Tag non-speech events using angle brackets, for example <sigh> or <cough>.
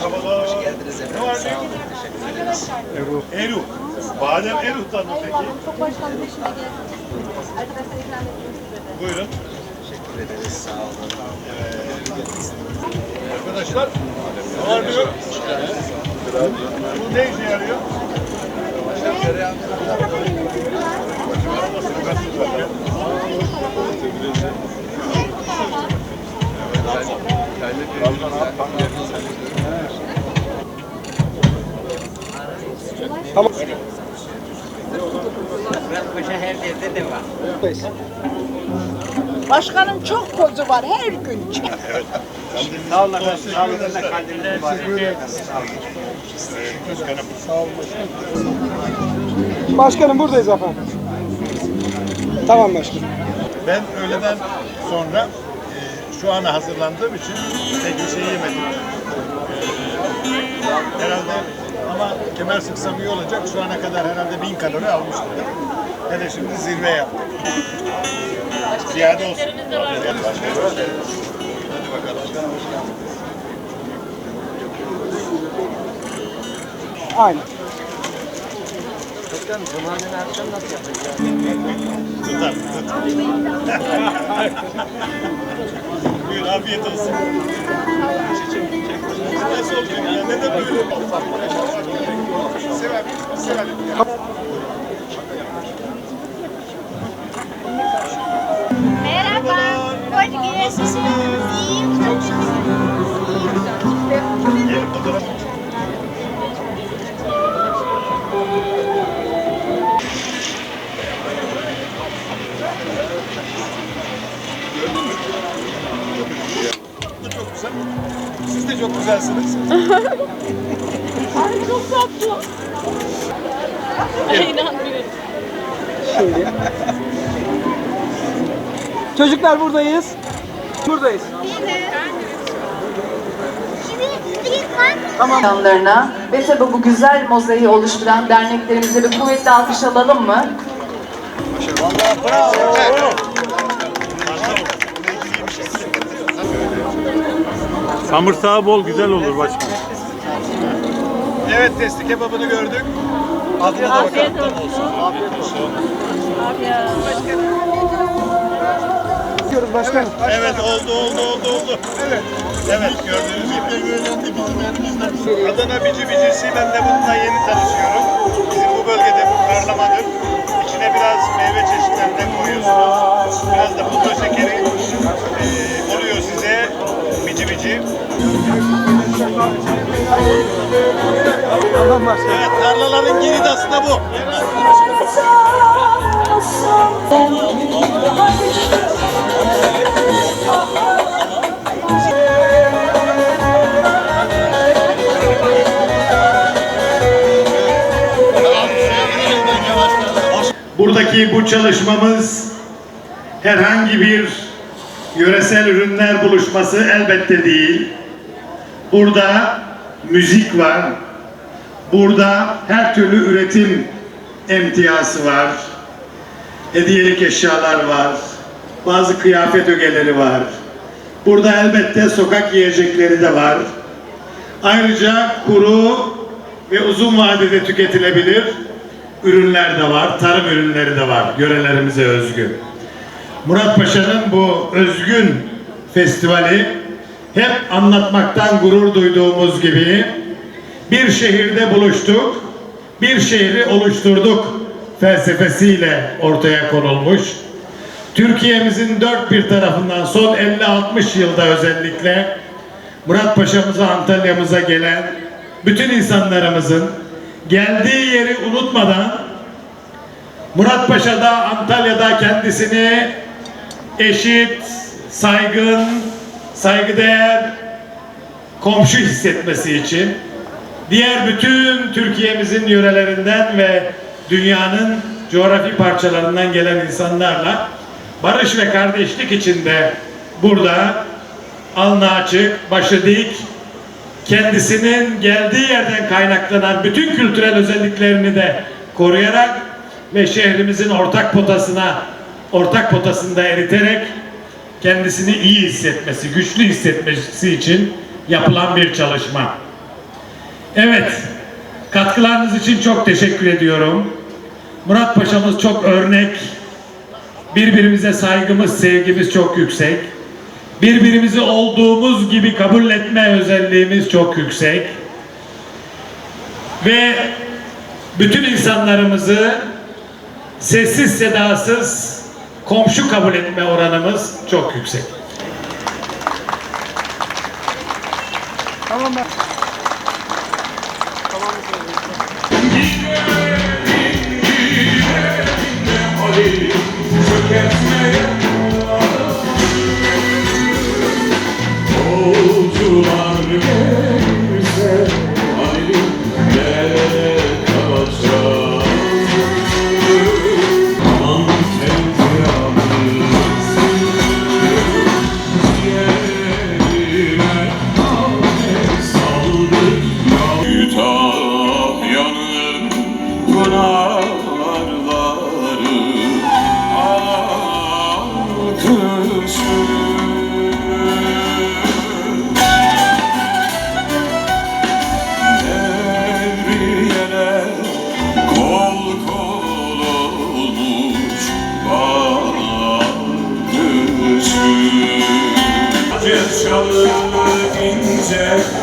Merhabalar. Hoş geldiniz efendim. Ne var ne Sağ yok? olun. Teşekkür ederiz. Eruk. Badem Eruk'tan mı peki? Çok başkanım peşinde gezdiniz. Arkadaşlar ikram de. Buyurun. Teşekkür ederiz. Sağ olun. Arkadaşlar. Ne var ne yok? Bu ne işe yarıyor? Başkanım çok kozu var her gün. Sağ olun efendim. Sağ olun. Başkanım. Başkanım buradayız efendim. Tamam başkanım. Ben öğleden sonra e, şu ana hazırlandığım için pek bir şey yemedim. E, herhalde ama kemer sıksam iyi olacak. Şu ana kadar herhalde bin kalori almıştım. Hele şimdi zirve yaptık. Ziyade olsun. Hadi bakalım. Aynen. Başkanım Cuma'nın akşam nasıl yapacağız? Tutar, tutar. <laughs> Buyur, afiyet olsun. Nasıl olacak ya? Neden böyle? Merhaba. Hoş geldiniz. Siz de çok güzelsiniz. <laughs> Ay çok tatlı. İnanmıyorum. Şimdi. Çocuklar buradayız. Buradayız. Tamam. yanlarına ve tabi bu güzel mozaiği oluşturan derneklerimize bir kuvvetli alkış alalım mı? Samırsağı bol güzel olur başkanım. Evet, testi kebabını gördük. Adına da bakalım. Afiyet olsun. Diyoruz başkanım. Evet oldu oldu oldu oldu. Evet. Evet gördüğünüz gibi. Adana bici bicisiyle de bununla yeni tanışıyorum. Bizim bu bölgede bu karlamadır. İçine biraz meyve çeşitlerinden koyuyorsunuz. Biraz da pudra şekeri eee, oluyor size. Bici bici. Tamam başkanım. Evet tarlaların geridi aslında bu. Buradaki bu çalışmamız herhangi bir yöresel ürünler buluşması elbette değil. Burada müzik var. Burada her türlü üretim emtiyası var. Hediyelik eşyalar var. Bazı kıyafet ögeleri var. Burada elbette sokak yiyecekleri de var. Ayrıca kuru ve uzun vadede tüketilebilir ürünler de var. Tarım ürünleri de var. Yörelerimize özgü. Murat Paşa'nın bu özgün festivali hep anlatmaktan gurur duyduğumuz gibi bir şehirde buluştuk, bir şehri oluşturduk felsefesiyle ortaya konulmuş. Türkiye'mizin dört bir tarafından son 50-60 yılda özellikle Murat Paşa'mıza, Antalya'mıza gelen bütün insanlarımızın geldiği yeri unutmadan Murat Paşa'da, Antalya'da kendisini eşit, saygın, saygıdeğer komşu hissetmesi için diğer bütün Türkiye'mizin yörelerinden ve dünyanın coğrafi parçalarından gelen insanlarla barış ve kardeşlik içinde burada alnı açık, başı dik, kendisinin geldiği yerden kaynaklanan bütün kültürel özelliklerini de koruyarak ve şehrimizin ortak potasına ortak potasında eriterek kendisini iyi hissetmesi, güçlü hissetmesi için yapılan bir çalışma. Evet, katkılarınız için çok teşekkür ediyorum. Murat Paşa'mız çok örnek. Birbirimize saygımız, sevgimiz çok yüksek. Birbirimizi olduğumuz gibi kabul etme özelliğimiz çok yüksek. Ve bütün insanlarımızı sessiz sedasız komşu kabul etme oranımız çok yüksek. Tamam ben. Joe.